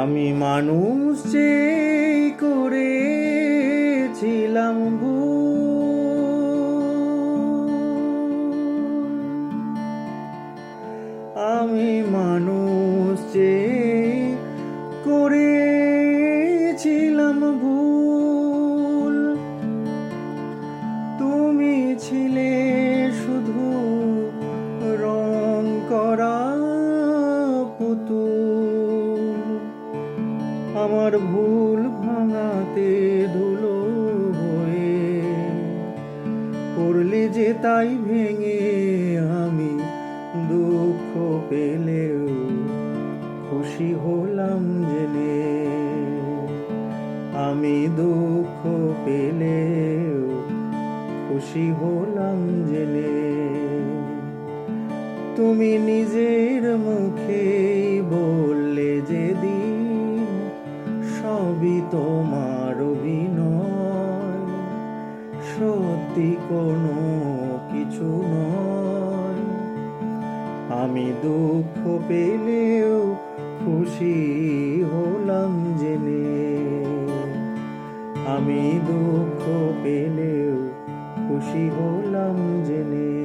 আমি মানুষ যে করেছিলাম ভুল। আমি মানুষ যে করেছিলাম ভুল আমার ভুল ভাঙাতে ধুলো হয়ে পড়লে যে তাই ভেঙে আমি দুঃখ পেলেও খুশি হলাম জেনে। আমি দুঃখ পেলেও খুশি হলাম জেনে। তুমি নিজের মুখেই সবই তোমার অভিনয়। সত্যি কোনো কিছু নয়। আমি দুঃখ পেলেও খুশি হলাম জেনে। আমি দুঃখ পেলেও খুশি হলাম জেনে।